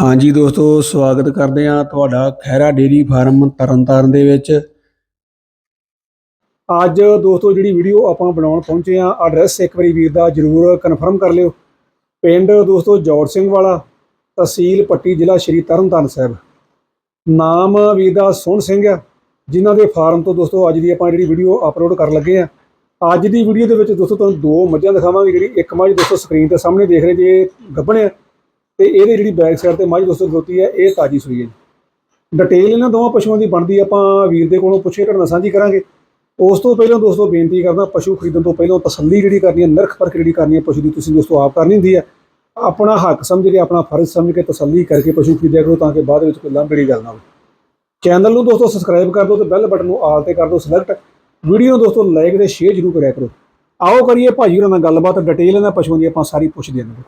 ਹਾਂਜੀ ਦੋਸਤੋ, ਸਵਾਗਤ ਕਰਦੇ ਹਾਂ ਤੁਹਾਡਾ ਖੈਰਾ ਡੇਰੀ ਫਾਰਮ ਤਰਨਤਾਰਨ ਦੇ ਵਿੱਚ। ਅੱਜ ਦੋਸਤੋ, ਜਿਹੜੀ ਵੀਡੀਓ ਆਪਾਂ ਬਣਾਉਣ ਪਹੁੰਚੇ ਆ ਐਡਰੈਸ ਇੱਕ ਵਾਰੀ ਵੀਰ ਦਾ ਜਰੂਰ ਕਨਫਰਮ ਕਰ ਲਿਓ। ਪਿੰਡ ਦੋਸਤੋ ਜੋੜ ਸਿੰਘ ਵਾਲਾ, ਤਹਿਸੀਲ ਪੱਟੀ, ਜ਼ਿਲ੍ਹਾ ਸ਼੍ਰੀ ਤਰਨਤਾਰਨ ਸਾਹਿਬ। ਨਾਮ ਵੀਰ ਦਾ ਸੋਹਣ ਸਿੰਘ ਆ ਜਿਨ੍ਹਾਂ ਦੇ ਫਾਰਮ ਤੋਂ ਦੋਸਤੋ, ਅੱਜ ਦੀ ਆਪਾਂ ਜਿਹੜੀ ਵੀਡੀਓ ਅਪਲੋਡ ਕਰਨ ਲੱਗੇ ਆ ਅੱਜ ਦੀ ਵੀਡੀਓ ਦੇ ਵਿੱਚ ਦੋਸਤੋ, ਤੁਹਾਨੂੰ ਦੋ ਮੱਝਾਂ ਦਿਖਾਵਾਂਗੇ, ਜਿਹੜੀ ਇੱਕ ਮੱਝ ਦੋਸਤੋ ਸਕਰੀਨ ਤੇ ਸਾਹਮਣੇ ਦੇਖ ਰਹੇ ਜੇ ਗੱਭਣ ਆ ਤੇ ਇਹਦੇ ਜਿਹੜੀ ਬੈਕ ਸਾਈਡ ਤੇ ਮੱਝ ਦੋਸਤੋ ਖਲੋਤੀ ਹੈ, ਇਹ ਤਾਜੀ ਸੂਈ ਹੈ ਡਿਟੇਲ ਇਹਨਾਂ ਦੋਵਾਂ ਪਸ਼ੂਆਂ ਦੀ ਬਣਦੀ ਆਪਾਂ ਵੀਰ ਦੇ ਕੋਲੋਂ ਪੁੱਛੇ ਤੁਹਾਡੇ ਨਾਲ ਸਾਂਝੀ ਕਰਾਂਗੇ। ਉਸ ਤੋਂ ਪਹਿਲਾਂ ਦੋਸਤੋ ਬੇਨਤੀ ਕਰਦਾ, ਪਸ਼ੂ ਖਰੀਦਣ ਤੋਂ ਪਹਿਲਾਂ ਤਸੱਲੀ ਜਿਹੜੀ ਕਰਨੀ ਹੈ, ਨਰਖ ਪਰਖ ਜਿਹੜੀ ਕਰਨੀ ਹੈ ਪਸ਼ੂ ਦੀ, ਤੁਸੀਂ ਦੋਸਤੋ ਆਪ ਕਰਨੀ ਹੁੰਦੀ ਹੈ। ਆਪਣਾ ਹੱਕ ਸਮਝ ਕੇ, ਆਪਣਾ ਫਰਜ਼ ਸਮਝ ਕੇ ਤਸੱਲੀ ਕਰਕੇ ਪਸ਼ੂ ਖਰੀਦਿਆ ਕਰੋ, ਤਾਂ ਕਿ ਬਾਅਦ ਵਿੱਚ ਕੋਈ ਲੰਬੜੀ ਗੱਲ ਨਾ ਹੋਵੇ। ਚੈਨਲ ਨੂੰ ਦੋਸਤੋ ਸਬਸਕ੍ਰਾਈਬ ਕਰ ਦਿਓ ਤੇ ਬੈਲ ਬਟਨ ਨੂੰ ਆਲ ਤੇ ਕਰ ਦਿਓ ਸਿਲੈਕਟ ਵੀਡੀਓ ਨੂੰ ਦੋਸਤੋ ਲਾਈਕ ਤੇ ਸ਼ੇਅਰ ਜ਼ਰੂਰ ਕਰਿਆ ਕਰੋ। ਆਓ ਕਰੀਏ ਭਾਜੀ ਹੋਰਾਂ ਨਾਲ ਗੱਲਬਾਤ ਡਿਟੇਲ ਇਹਨਾਂ ਪਸ਼ੂਆਂ ਦੀ ਆਪਾਂ ਸਾਰੀ ਪੁੱਛਦੇ ਹਾਂ।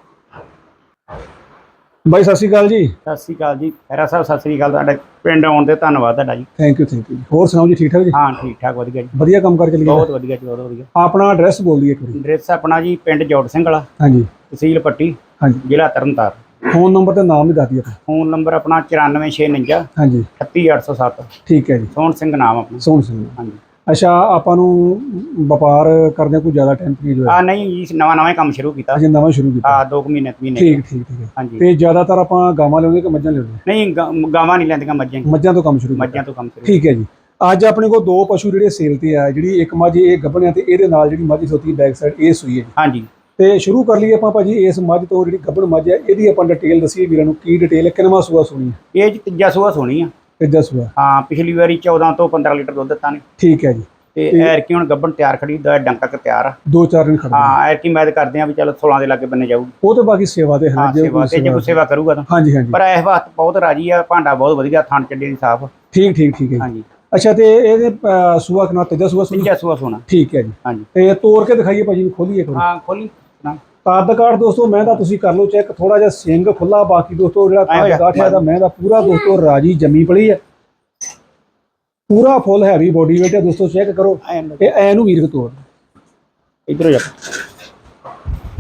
ਬਾਈ ਸਤਿ ਸ਼੍ਰੀ ਅਕਾਲ ਜੀ। ਸਤਿ ਸ੍ਰੀ ਅਕਾਲ ਜੀ। ਖੈਰਾ ਸਾਹਿਬ ਸਤਿ ਸ੍ਰੀ ਅਕਾਲ। ਤੁਹਾਡੇ ਪਿੰਡ ਆਉਣ ਦੇ ਧੰਨਵਾਦ ਤੁਹਾਡਾ ਜੀ। ਥੈਂਕ ਯੂ ਥੈਂਕ ਯੂ ਹੋਰ ਸੁਣਾਓ ਜੀ ਠੀਕ ਠਾਕ ਜੀ? ਹਾਂ ਠੀਕ ਠਾਕ ਵਧੀਆ ਜੀ। ਵਧੀਆ ਕੰਮ ਕਰ ਚੱਲੀ ਬਹੁਤ ਵਧੀਆ ਜੀ ਬਹੁਤ ਵਧੀਆ। ਆਪਣਾ ਐਡਰੈਸ ਬੋਲ ਦਈਏ ਇੱਕ ਵਾਰੀ। ਐਡਰੈਸ ਆਪਣਾ ਜੀ ਪਿੰਡ ਜੋੜ ਸਿੰਘ ਵਾਲਾ ਹਾਂਜੀ। ਤਹਿਸੀਲ ਪੱਟੀ ਹਾਂਜੀ। ਜ਼ਿਲ੍ਹਾ ਤਰਨਤਾਰਨ। ਫੋਨ ਨੰਬਰ ਤੇ ਨਾਮ ਵੀ ਦੱਸ ਦਈਏ। ਆਪਣਾ ਫੋਨ ਨੰਬਰ ਆਪਣਾ 94649 ਹਾਂਜੀ। 38807 ਠੀਕ ਹੈ ਜੀ। ਸੋਹਣ ਸਿੰਘ ਨਾਮ ਆਪਣਾ। ਸੋਹਣ ਸਿੰਘ ਹਾਂਜੀ। ਅੱਛਾ ਆਪਾਂ ਨੂੰ ਵਪਾਰ ਕਰਦੇ ਕੋਈ ਜ਼ਿਆਦਾ ਟਾਈਮ ਪੀਰੀਅਡ ਹੋਇਆ ਆ ਨਹੀਂ ਜੀ ਨਵਾਂ ਨਵਾਂ ਹੀ ਕੰਮ ਸ਼ੁਰੂ ਕੀਤਾ। ਅਜੇ ਨਵਾਂ ਸ਼ੁਰੂ ਕੀਤਾ। ਆ 2 ਮਹੀਨੇ ਤਿੰਨ ਮਹੀਨੇ। ਠੀਕ ਠੀਕ ਠੀਕ ਹਾਂਜੀ। ਤੇ ਜ਼ਿਆਦਾਤਰ ਆਪਾਂ ਗਾਵਾਂ ਲਿਆਉਂਦੇ ਕਿ ਮੱਝਾਂ ਲਿਆਉਂਦੇ? ਨਹੀਂ ਗ- ਗਾਵਾਂ ਨਹੀਂ ਲੈਂਦੀਆਂ ਮੱਝਾਂ ਹੀ। ਮੱਝਾਂ ਤੋਂ ਕੰਮ ਸ਼ੁਰੂ ਕੀਤਾ। ਮੱਝਾਂ ਤੋਂ ਕੰਮ ਸ਼ੁਰੂ ਠੀਕ ਹੈ ਜੀ। ਅੱਜ ਆਪਣੇ ਕੋਲ ਦੋ ਪਸ਼ੂ ਜਿਹੜੇ ਸੇਲ ਤੇ ਆ ਜਿਹੜੀ ਇੱਕ ਮੱਝ ਇਹ ਗੱਭਣਿਆ ਤੇ ਇਹਦੇ ਨਾਲ ਜਿਹੜੀ ਮੱਝ ਸੋਤੀ ਬੈਕ ਸਾਈਡ ਇਹ ਸੂਈ ਹੈ ਜੀ। ਹਾਂਜੀ। ਤੇ ਸ਼ੁਰੂ ਕਰ ਲਈਏ ਆਪਾਂ ਭਾਜੀ ਇਸ ਮੱਝ ਤੋਂ ਜਿਹੜੀ ਗੱਭਣ ਮੱਝ ਹੈ ਇਹਦੀ ਆਪਾਂ ਡਿਟੇਲ ਦਸੀਏ ਵੀਰਾਂ ਨੂੰ ਕੀ ਡਿਟੇਲ ਹੈ ਕਿੰਨਵਾਂ ਸੂਆ ਸੁਣੀ ਹੈ? ਇਹ ਜੀ ਤੀਜਾ ਸੂਆ ਸੋਣੀ ਆ। ਤੀਜਾ ਸੂਆ ਹਾਂ ਪਿਛਲੀ ਵਾਰੀ 14 ਤੋਂ 15 ਲੀਟਰ ਦੁੱਧ ਦਿੱਤਾ ਨੇ। ਠੀਕ ਹੈ ਜੀ। ਤੇ ਐਰਕੀ ਹੁਣ ਗੱਬਣ ਤਿਆਰ ਖੜੀ ਦਾ ਡੰਕਾ ਕ ਤਿਆਰ ਆ। ਦੋ ਚਾਰ ਦਿਨ ਖੜਦੇ ਹਾਂ ਐਰਕੀ ਮੈਦ ਕਰਦੇ ਆ ਵੀ ਚਲੋ 16 ਦੇ ਲਾਗੇ ਬੰਨੇ ਜਾਊਗੀ। ਉਹ ਤੇ ਬਾਕੀ ਸੇਵਾ ਦੇ ਹਾਂ ਸੇਵਾ ਤੇ ਜੇ ਕੋਈ ਸੇਵਾ ਕਰੂਗਾ ਤਾਂ। ਹਾਂਜੀ ਹਾਂਜੀ। ਪਰ ਇਸ ਵਕਤ ਬਹੁਤ ਰਾਜੀ ਆ ਭਾਂਡਾ ਬਹੁਤ ਵਧੀਆ ਥਣ ਚੱਡੇ ਦੀ ਸਾਫ਼। ਠੀਕ ਠੀਕ ਠੀਕ ਹੈ। ਹਾਂਜੀ। ਅੱਛਾ ਤੇ ਇਹਦੇ ਸੂਆ ਕਿੰਨਾ ਤੀਜਾ ਸੂਆ ਤੀਜਾ ਸੂਆ ਸੋਨਾ ਠੀਕ ਹੈ ਜੀ। ਹਾਂਜੀ। ਤੇ ਤੋੜ ਕੇ ਦਿਖਾਈਏ ਭਾਜੀ ਨੂੰ ਖੋਲੀਏ ਇੱਕ ਵਾਰ। ਹਾਂ ਖੋਲੀ। ਨਾ। ਕੱਦ ਕਾਠ ਦੋਸਤੋ ਮੈਂ ਤਾਂ ਤੁਸੀਂ ਕਰ ਲਓ ਚੈੱਕ ਥੋੜਾ ਜਿਹਾ ਸਿੰਘ ਖੁੱਲਾ ਬਾਕੀ ਦੋਸਤੋ ਜਿਹੜਾ ਕੱਦ ਕਾਠ ਹੈ ਦਾ ਮੈਂ ਦਾ ਪੂਰਾ ਦੋਸਤੋ ਰਾਜੀ ਜੰਮੀ ਪਲੀ ਹੈ। ਪੂਰਾ ਫੁੱਲ ਹੈਵੀ ਬੋਡੀ weight ਹੈ ਦੋਸਤੋ ਚੈੱਕ ਕਰੋ। ਇਹ ਐ ਨੂੰ ਵੀਰ ਤੋੜ ਇਧਰੋਂ ਜਾ।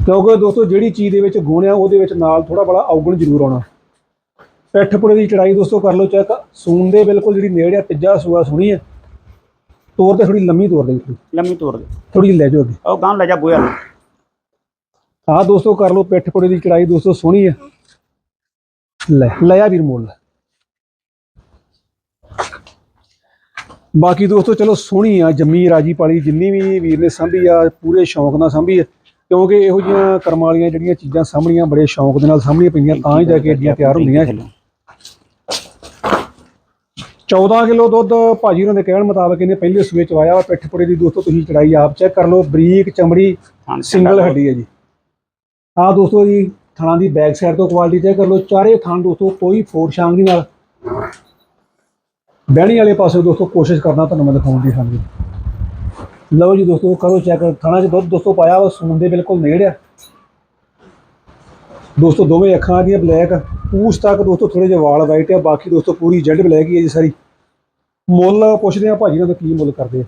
ਕਿਉਂਕਿ ਦੋਸਤੋ ਜਿਹੜੀ ਚੀਜ਼ ਦੇ ਵਿੱਚ ਗੁਣ ਆ ਉਹਦੇ ਵਿੱਚ ਨਾਲ ਥੋੜਾ ਬੜਾ ਔਗਣ ਜ਼ਰੂਰ ਆਉਣਾ। ਪਿੱਠ ਪੁੜੇ ਦੀ ਚੜਾਈ ਦੋਸਤੋ ਕਰ ਲਓ ਚੈੱਕ ਸੂਨ ਦੇ ਬਿਲਕੁਲ ਜਿਹੜੀ ਨੇੜੇ ਆ ਤੀਜਾ ਸੂਆ ਸੁਣੀ ਹੈ। ਤੋਰ ਤੇ ਥੋੜੀ ਲੰਮੀ ਤੋਰ ਦੇ। ਲੰਮੀ ਤੋੜ ਦੇ। ਥੋੜੀ ਲੈ ਜਾਓ ਅੱਗੇ। ਉਹ ਗਾਂ ਲੈ ਜਾ ਬੋਇਆ ਆਹ ਦੋਸਤੋ ਕਰ ਲਓ ਪਿੱਠ ਪੁੜੇ ਦੀ ਚੜਾਈ ਦੋਸਤੋ ਸੋਹਣੀ ਹੈ ਲੈ ਲੈ ਆ ਵੀਰ ਮੋਲ। ਬਾਕੀ ਦੋਸਤੋ ਚਲੋ ਸੋਹਣੀ ਆ ਜੰਮੀ ਰਾਜੀ ਪਾਲੀ ਜਿੰਨੀ ਵੀ ਵੀਰ ਨੇ ਸਾਂਭੀ ਆ ਪੂਰੇ ਸ਼ੌਂਕ ਨਾਲ ਸਾਂਭੀ ਆ। ਕਿਉਂਕਿ ਇਹੋ ਜਿਹੀਆਂ ਕਰਮ ਵਾਲੀਆਂ ਜਿਹੜੀਆਂ ਚੀਜ਼ਾਂ ਸਾਂਭਣੀਆਂ ਬੜੇ ਸ਼ੌਂਕ ਦੇ ਨਾਲ ਸਾਂਭਣੀਆਂ ਪੈਂਦੀਆਂ ਤਾਂ ਹੀ ਜਾ ਕੇ ਏਡੀਆਂ ਤਿਆਰ ਹੁੰਦੀਆਂ। 14 ਕਿਲੋ ਦੁੱਧ ਭਾਜੀ ਉਹਨਾਂ ਦੇ ਕਹਿਣ ਮੁਤਾਬਕ ਇਹਨੇ ਪਹਿਲੇ ਸੂਏ ਚ ਵਾਇਆ ਵਾ ਪਿੱਠ ਪੁੜੇ ਦੀ ਦੋਸਤੋ ਤੁਸੀਂ ਚੜਾਈ ਆਪ ਚੈੱਕ ਕਰ ਲਓ ਬਰੀਕ ਚਮੜੀ ਸਿੰਗਲ ਹੱਡੀ ਹੈ ਜੀ। ਆਹ ਦੋਸਤੋ ਜੀ ਥਣਾ ਦੀ ਬੈਕ ਸਾਈਡ ਤੋਂ ਕੁਆਲਿਟੀ ਚੈੱਕ ਕਰ ਲਓ। ਚਾਰੇ ਥਣ ਦੋਸਤੋ ਕੋਈ ਫੋੜ ਸ਼ਾਂਗ ਦੀ ਨਾਲ। ਬਹਿਣੀ ਵਾਲੇ ਪਾਸੇ ਦੋਸਤੋ, ਕੋਸ਼ਿਸ਼ ਕਰਨਾ ਤੁਹਾਨੂੰ ਮੈਂ ਦਿਖਾਉਣ ਦੀ ਹਾਂਜੀ। ਲਓ ਜੀ ਦੋਸਤੋ, ਕਰੋ ਚੈੱਕ ਥਣਾ 'ਚ ਦੁੱਧ ਦੋਸਤੋ ਪਾਇਆ ਵਾ ਸੂਨ ਦੇ ਬਿਲਕੁਲ ਨੇੜੇ ਆ। ਦੋਸਤੋ, ਦੋਵੇਂ ਅੱਖਾਂ ਦੀਆਂ ਬਲੈਕ ਪੂਛ ਤੱਕ ਦੋਸਤੋ ਥੋੜੇ ਜਿਹੇ ਵਾਲ ਵਾਈਟ ਆ, ਬਾਕੀ ਦੋਸਤੋ ਪੂਰੀ ਜੈਡ ਬਲੈਕ ਹੀ ਹੈ ਜੀ ਸਾਰੀ। ਮੁੱਲ ਪੁੱਛਦੇ ਆ ਭਾਜੀ ਨਾਲ ਕੀ ਮੁੱਲ ਕਰਦੇ ਆ।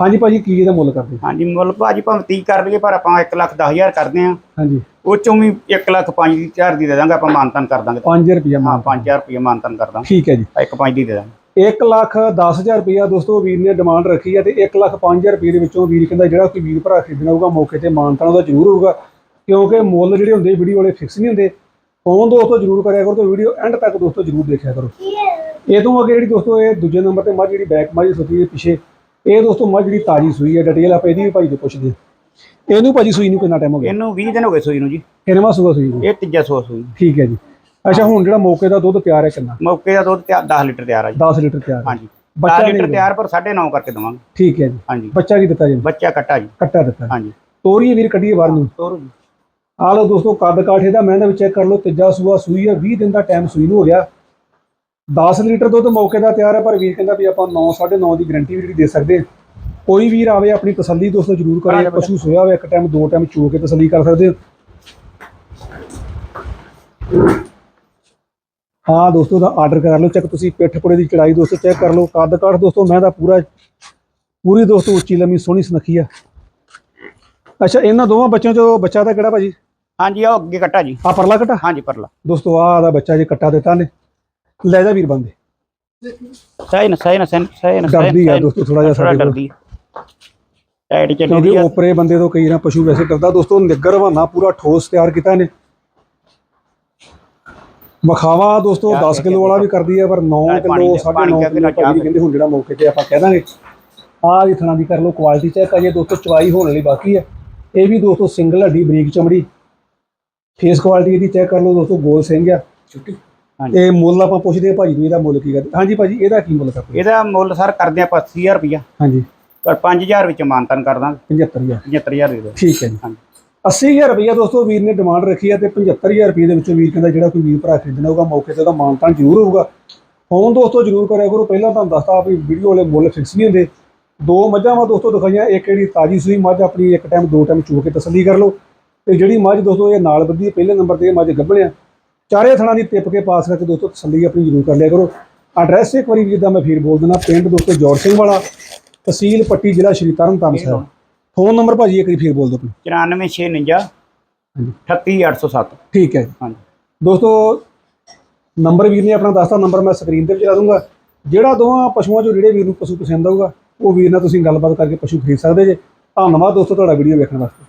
ਹਾਂਜੀ ਭਾਜੀ ਕੀ ਇਹਦਾ ਮੁੱਲ ਕਰਦੇ? ਹਾਂਜੀ ਮੁੱਲ ਭਾਜੀ ਭਾਵੇਂ 30 ਕਰ ਲਈਏ ਪਰ ਆਪਾਂ 1 ਲੱਖ 10000 ਕਰਦੇ ਆ ਹਾਂਜੀ। ਉਹ ਚੋਂ ਵੀ 1 ਲੱਖ 5 ਦੀ 4 ਦੀ ਦੇ ਦਾਂਗੇ ਆਪਾਂ ਮਾਨਤਨ ਕਰ ਦਾਂਗੇ। 5000 ਰੁਪਇਆ ਹਾਂ ਮਾਨ 5000 ਰੁਪਏ ਮਾਨਤਨ ਕਰ ਦਾਂਗੇ। ਠੀਕ ਹੈ ਜੀ। ਇੱਕ 5 ਦੀ ਦੇ ਦਾਂਗੇ। 1 ਲੱਖ 10000 ਰੁਪਇਆ ਦੋਸਤੋ ਵੀਰ ਨੇ ਡਿਮਾਂਡ ਰੱਖੀ ਹੈ ਤੇ 1 ਲੱਖ 5000 ਰੁਪਏ ਦੇ ਵਿੱਚੋਂ ਵੀਰ ਕਹਿੰਦਾ ਜਿਹੜਾ ਕੋਈ ਵੀਰ ਭਰਾ ਖਰੀਦਣਾ ਹੋਊਗਾ ਮੌਕੇ ਤੇ ਮਾਨਤਾਂ ਉਹਦਾ ਜ਼ਰੂਰ ਹੋਊਗਾ। ਕਿਉਂਕਿ ਮੁੱਲ ਜਿਹੜੇ ਹੁੰਦੇ ਵੀਡੀਓ ਵਾਲੇ ਫਿਕਸ ਨਹੀਂ ਹੁੰਦੇ। ਫੋਨ ਦੋਸਤੋ ਜ਼ਰੂਰ ਕਰਿਆ ਕਰੋ ਤੇ ਵੀਡੀਓ ਐਂਡ ਤੱਕ ਦੋਸਤੋ ਜ਼ਰੂਰ ਦੇਖਿਆ ਕਰੋ। ਇਹ ਤੋਂ ਅੱਗੇ ਜਿਹੜੀ ਦੋਸਤੋ ਇਹ ਦੂਜੇ ਨੰਬਰ ਤੇ ਮੱਝ ਜਿਹੜੀ ਬੈਕ ਮੱਝ ਸੁੱਤੀ ਪਿੱਛੇ ਇਹ ਦੋਸਤੋ ਮੱਝ ਜਿਹੜੀ ਤਾਜੀ ਸੂਈ ਹੈ ਡਿਟੇਲ ਆਪਾਂ ਇਹਦੀ ਵੀ ਭਾਜੀ ਤੋਂ ਪੁੱਛਦੇ ਹਾਂ। ਇਹਨੂੰ ਭਾਜੀ ਸੂਈ ਨੂੰ ਕਿੰਨਾ ਟਾਈਮ ਹੋ ਗਿਆ? ਇਹਨੂੰ 20 ਦਿਨ ਹੋ ਗਏ ਸੂਈ ਨੂੰ ਜੀ। ਕਿੰਨਵਾਂ ਸੂਆ ਸੂਈ ਨੂੰ? ਇਹ ਤੀਜਾ ਸੂਆ ਸੂਈ। ਠੀਕ ਹੈ ਜੀ। ਅੱਛਾ ਹੁਣ ਜਿਹੜਾ ਮੌਕੇ ਦਾ ਦੁੱਧ ਤਿਆਰ ਹੈ ਕਿੰਨਾ? ਮੌਕੇ ਦਾ ਦੁੱਧ 10 ਲੀਟਰ ਤਿਆਰ ਆ ਜੀ। 10 ਲੀਟਰ ਤਿਆਰ ਹੈ। ਹਾਂਜੀ। ਬੱਚਾ 10 ਨਹੀਂ ਲੀਟਰ। ਤਿਆਰ ਪਰ 9.5 ਕਰਕੇ ਦਵਾਂਗੇ। ਠੀਕ ਹੈ ਜੀ। ਹਾਂਜੀ। ਬੱਚਾ ਕੀ ਦਿੱਤਾ ਜੀ? ਬੱਚਾ ਕੱਟਾ ਜੀ। ਕੱਟਾ ਦਿੱਤਾ। ਹਾਂਜੀ। ਤੋਰੀਏ ਵੀਰ ਕੱਢੀਏ ਬਾਹਰ ਨੂੰ। ਤੋਰੋ ਜੀ। ਆ ਲਓ ਦੋਸਤੋ ਕੱਦ ਕਾਠੇ ਦਾ ਮੈਂ ਦਾ ਵੀ ਚੈੱਕ ਕਰ ਲਓ ਤੀਜਾ ਸੂਆ ਸੂਈ ਹੈ 20 ਦਿਨ ਦਾ ਟਾਈਮ ਸੂਈ ਨੂੰ ਹੋ ਗਿਆ। 10 ਲੀਟਰ ਦੁੱਧ ਮੌਕੇ ਦਾ ਤਿਆਰ ਹੈ ਪਰ ਵੀਰ ਕਹਿੰਦਾ ਵੀ ਆਪਾਂ 9 9.5 ਦੀ ਗਾਰੰਟੀ ਵੀ ਜਿਹੜੀ ਦੇ ਸਕਦੇ ਹਾਂ। ਕੋਈ ਵੀਰ ਆਵੇ ਆਪਣੀ ਤਸੱਲੀ ਦੋਸਤੋ ਜ਼ਰੂਰ ਆ ਕਰੇ ਪਸ਼ੂ ਸੋਇਆ ਹੋਵੇ ਇੱਕ ਟਾਈਮ ਦੋ ਟਾਈਮ ਚੋ ਕੇ ਤਸੱਲੀ ਕਰ ਸਕਦੇ ਹੋ। ਹਾਂ ਦੋਸਤੋ ਦਾ ਆਰਡਰ ਕਰ ਲਓ ਚੈੱਕ ਤੁਸੀਂ ਪਿੱਠ ਪੁੜੇ ਦੀ ਚੜਾਈ ਦੋਸਤੋ ਚੈੱਕ ਕਰ ਲਓ। ਕੱਦ ਕਾਠ ਦੋਸਤੋ ਮੈਂ ਦਾ ਪੂਰਾ ਪੂਰੀ ਦੋਸਤੋ ਉੱਚੀ ਲੰਮੀ ਸੋਹਣੀ ਸੁਨੱਖੀ ਆ। ਅੱਛਾ ਇਹਨਾਂ ਦੋਵਾਂ ਬੱਚਿਆਂ ਚੋਂ ਬੱਚਾ ਦਾ ਕਿਹੜਾ ਭਾਜੀ? ਹਾਂਜੀ ਉਹ ਅੱਗੇ ਕੱਟਾ ਜੀ। ਆ ਪਰਲਾ ਕਟਾ? ਹਾਂਜੀ ਪਰਲਾ। ਦੋਸਤੋ ਆਹ ਦਾ ਬੱਚਾ ਜੇ ਕੱਟਾ ਦਿੱਤਾ ਨੇ। ਲੈ ਜਾ ਵੀਰ ਬੰਦੇ। ਸਹੀ ਨਾ ਸਹੀ ਨਾ ਸਹੀ ਨਾ, ਸਹੀ ਨਾ ਡਰਦੀ ਆ ਦੋਸਤੋ ਥੋੜਾ ਜਿਹਾ ਸਾਡੇ ਕੋਲ। ਡਰਦੀ ਟਾਈਟ ਕਿਉਂਕਿ ਆ। ਓਪਰੇ ਬੰਦੇ ਤੋਂ ਕਈ ਨਾ ਪਸ਼ੂ ਵੈਸੇ ਡਰਦਾ ਦੋਸਤੋ ਨਿੱਗਰ ਹਵਾਨਾ ਪੂਰਾ ਠੋਸ ਤਿਆਰ ਕੀਤਾ ਨੇ ਮਖਾਵਾ ਦੋਸਤੋ ਚਾਰ 10 ਕਿਲੋ ਵਾਲਾ ਵੀ ਕਰਦੀ ਹੈ ਪਰ 9 ਨਾਲ ਪਾਣੀ ਕਿਲੋ ਦੇ- ਪਾਣੀ 9.5 ਦੇ ਕਿਲੋ ਕਹਿੰਦੇ ਹੁਣ ਜਿਹੜਾ ਮੌਕੇ ਤੇ ਆਪਾਂ ਕਹਿ ਦਾਂਗੇ। ਆਹ ਦੀ ਥਣਾ ਦੀ ਕਰ ਲਓ ਕੁਆਲਿਟੀ ਚੈੱਕ ਅਜੇ ਦੋਸਤੋ ਚਵਾਈ ਹੋਣ ਵਾਲੀ ਬਾਕੀ ਹੈ ਇਹ ਵੀ ਦੋਸਤੋ ਸਿੰਗਲ ਹੱਡੀ ਬਰੀਕ ਚਮੜੀ। ਫੇਸ ਕੁਆਲਿਟੀ ਇਹਦੀ ਚੈੱਕ ਕਰ ਲਓ ਦੋਸਤੋ ਗੋਲ ਸਿੰਘ ਆ। ਹਾਂਜੀ। ਤੇ ਮੁੱਲ ਆਪਾਂ ਪੁੱਛਦੇ ਆ ਭਾਜੀ ਨੂੰ ਇਹਦਾ ਮੁੱਲ ਕੀ ਕਰਦੇ? ਹਾਂਜੀ ਭਾਜੀ ਇਹਦਾ ਕੀ ਮੁੱਲ ਕਰਦੇ ਇਹਦਾ ਮੁੱਲ ਸਰ ਕਰਦੇ ਆਪਾਂ 80000 ਰੁਪਇਆ ਹਾਂਜੀ। ਪਰ 5000 ਵਿੱਚ ਮਾਨਤਨ ਕਰ ਦਾਂਗੇ। 75000 75000 ਦੇ ਦਿਓ। ਠੀਕ ਹੈ ਜੀ। ਹਾਂਜੀ। 80000 ਰੁਪਇਆ ਦੋਸਤੋ ਵੀਰ ਨੇ ਡਿਮਾਂਡ ਰੱਖੀ ਹੈ ਤੇ 75000 ਰੁਪਏ ਦੇ ਵਿੱਚੋਂ ਵੀਰ ਕਹਿੰਦਾ ਜਿਹੜਾ ਕੋਈ ਵੀਰ ਭਰਾ ਖਰੀਦਣਾ ਹੋਊਗਾ ਮੌਕੇ ਤੇ ਉਹਦਾ ਮਾਨਤਾਨ ਜ਼ਰੂਰ ਹੋਊਗਾ। ਫੋਨ ਦੋਸਤੋ ਜ਼ਰੂਰ ਕਰਿਆ ਕਰੋ। ਪਹਿਲਾਂ ਤੁਹਾਨੂੰ ਦੱਸਤਾ ਵੀ ਵੀਡੀਓ ਵਾਲੇ ਮੁੱਲ ਫਿਕਸ ਨਹੀਂ ਹੁੰਦੇ। ਦੋ ਮੱਝਾਂ ਵਾ ਦੋਸਤੋ ਦਿਖਾਈਆਂ ਇੱਕ ਜਿਹੜੀ ਤਾਜੀ ਸੂਈ ਮੱਝ ਆਪਣੀ ਇੱਕ ਟਾਈਮ ਦੋ ਟਾਈਮ ਚੋ ਕੇ ਤਸੱਲੀ ਕਰ ਲਓ। ਤੇ ਜਿਹੜੀ ਮੱਝ ਦੋਸਤੋ ਇਹ ਨਾਲ ਬੱਧੀ ਪਹਿਲੇ ਨੰਬਰ ਤੇ ਇਹ ਮੱਝ ਗੱਭਣਿਆ। ਚਾਰੇ ਥਣਾ ਦੀ ਟਿੱਪ ਕੇ ਪਾਸ ਕਰਕੇ ਦੋਸਤੋ ਤਸੱਲੀ ਆਪਣੀ ਜ਼ਰੂਰ ਕਰ ਲਿਆ ਕਰੋ। ਐਡਰੈਸ ਇੱਕ ਵਾਰੀ ਵੀਰ ਦਾ ਮੈਂ ਫੇਰ ਬੋਲ ਦਿੰਦਾ ਪਿੰਡ ਦੋਸਤੋ ਜੋਰ ਸਿੰਘ ਵਾਲਾ ਤਹਿਸੀਲ ਪੱਟੀ ਜ਼ਿਲ੍ਹਾ ਸ਼੍ਰੀ ਤਰਨਤਾਰਨ ਸਾਹਿਬ। ਫੋਨ ਨੰਬਰ ਭਾਜੀ ਇੱਕ ਵਾਰੀ ਫੇਰ ਬੋਲ ਦਿਓ ਆਪਣਾ। 94649 ਹਾਂਜੀ। 38807 ਠੀਕ ਹੈ। ਹਾਂਜੀ। ਦੋਸਤੋ ਨੰਬਰ ਵੀਰ ਨੇ ਆਪਣਾ ਦੱਸਤਾ ਨੰਬਰ ਮੈਂ ਸਕਰੀਨ ਤੇ ਵੀ ਚਲਾ ਦੂੰਗਾ। ਜਿਹੜਾ ਦੋਵਾਂ ਪਸ਼ੂਆਂ ਚੋਂ ਜਿਹੜੇ ਵੀਰ ਨੂੰ ਪਸ਼ੂ ਪਸੰਦ ਆਊਗਾ ਉਹ ਵੀਰ ਨਾਲ ਤੁਸੀਂ ਗੱਲਬਾਤ ਕਰਕੇ ਪਸ਼ੂ ਖਰੀਦ ਸਕਦੇ ਜੇ। ਧੰਨਵਾਦ ਦੋਸਤੋ ਤੁਹਾਡਾ ਵੀਡੀਓ ਵੇਖਣ ਵਾਸਤੇ।